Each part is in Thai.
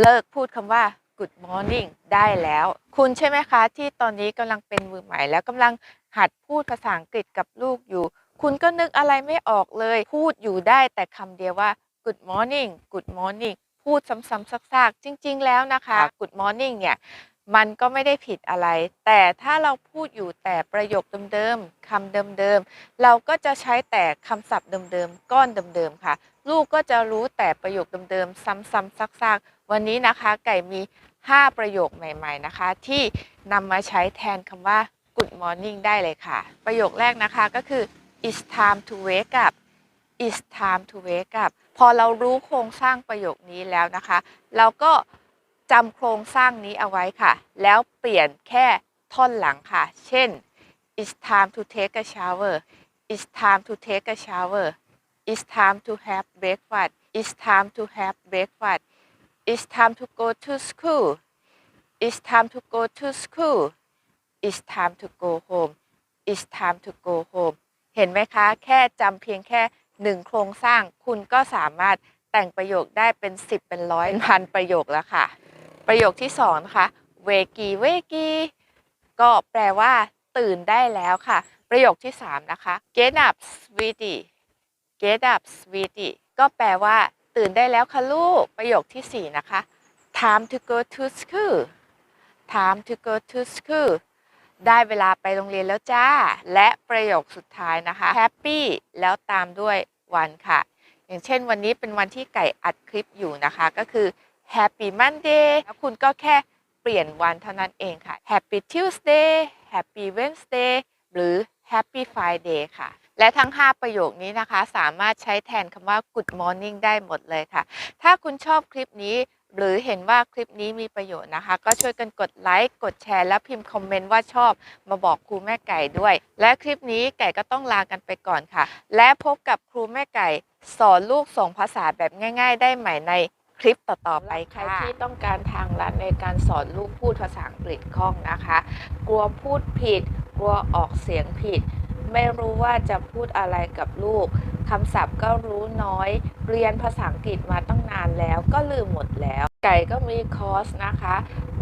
เลิกพูดคำว่า good morning ได้แล้ว คุณใช่ไหมคะ ที่ตอนนี้กำลังเป็นมือใหม่ แล้วกำลังหัดพูดภาษาอังกฤษกับลูกอยู่ คุณก็นึกอะไรไม่ออกเลย พูดอยู่ได้แต่คำเดียวว่า good morning good morning พูดซ้ำๆซากๆ จริง ๆ แล้วนะคะ good morning เนี่ยมันก็ไม่ได้ผิดอะไร แต่ถ้าเราพูดอยู่แต่ประโยคเดิมๆคำเดิมๆ เราก็จะใช้แต่คำศัพท์เดิมๆ ก้อนเดิมๆ ค่ะ ลูกก็จะรู้แต่ประโยคเดิมๆ ซ้ำๆซากๆ วันนี้นะคะไก่มี 5 ประโยคใหม่ ๆนะคะ ที่นำมาใช้แทนคำว่า good morning ได้เลยค่ะ ประโยคแรกนะคะก็คือ it's time to wake up it's time to wake up พอเรารู้โครงสร้างประโยคนี้แล้วนะคะ เราก็จำโครงสร้างนี้เอาไว้ค่ะ แล้วเปลี่ยนแค่ท่อนหลังค่ะ เช่น it's time to take a shower it's time to take a shower it's time to have breakfast it's time to have breakfast it's time to go to school it's time to go to school it's time to go home it's time to go home เห็นไหมคะ แค่จำเพียงแค่หนึ่งโครงสร้าง คุณก็สามารถแต่งประโยคได้เป็น 10 เป็นร้อยเป็นพันประโยคแล้วค่ะ ประโยคที่สองนะคะเวกีเวกีก็แปลว่า ตื่นได้แล้วค่ะ ประโยคที่สามนะคะ get up sweetie get up sweetie ก็แปลว่า ตื่นได้แล้วค่ะลูก ประโยคที่สี่นะคะ time to go to school time to go to school ได้เวลาไปโรงเรียนแล้วจ้า และประโยคสุดท้ายนะคะ happy แล้วตามด้วยวันค่ะ อย่างเช่นวันนี้เป็นวันที่ไก่อัดคลิปอยู่นะคะ ก็คือ Happy Monday แล้วคุณก็แค่เปลี่ยนวันเท่านั้นเองค่ะ Happy Tuesday Happy Wednesday หรือ Happy Friday ค่ะ และทั้ง 5 ประโยคนี้นะคะ สามารถใช้แทนคำว่า Good Morning ได้หมดเลยค่ะ ถ้าคุณชอบคลิปนี้ หรือเห็นว่าคลิปนี้มีประโยชน์นะคะ ก็ช่วยกันกดไลค์ กดแชร์ และพิมพ์คอมเมนต์ว่าชอบ มาบอกครูแม่ไก่ด้วย และคลิปนี้ไก่ก็ต้องลากันไปก่อนค่ะ และพบกับครูแม่ไก่ สอนลูกส่งภาษาแบบง่าย ๆ ได้ใหม่ในคลิปต่อๆไปใครที่ต้องการทางลัดในการสอนลูกพูดภาษาอังกฤษคล่องนะคะ กลัวพูดผิด กลัวออกเสียงผิด ไม่รู้ว่าจะพูดอะไรกับลูกคำศัพท์ก็รู้น้อย เรียนภาษาอังกฤษมาตั้งนานแล้วก็ลืมหมดแล้ว ไก่ก็มีคอร์สนะคะ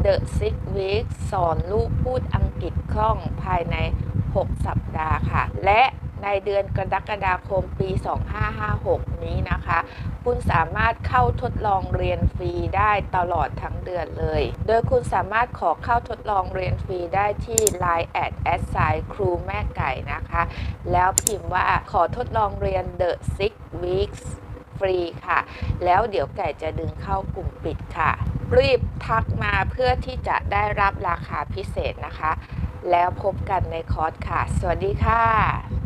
The Six Weeks สอนลูกพูดอังกฤษคล่องภายใน 6 สัปดาห์ค่ะ และ ในเดือนกรกฎาคมปี 2556 นี้นะคะ คุณสามารถเข้าทดลองเรียนฟรีได้ตลอดทั้งเดือนเลย โดยคุณสามารถขอเข้าทดลองเรียนฟรีได้ที่ Line แอดแอดไซครูแม่ไก่นะคะ แล้วพิมพ์ว่าขอทดลองเรียน The Six Weeks ฟรีค่ะ แล้วเดี๋ยวไก่จะดึงเข้ากลุ่มปิดค่ะ รีบทักมาเพื่อที่จะได้รับราคาพิเศษนะคะ แล้วพบกันในคอร์สค่ะ สวัสดีค่ะ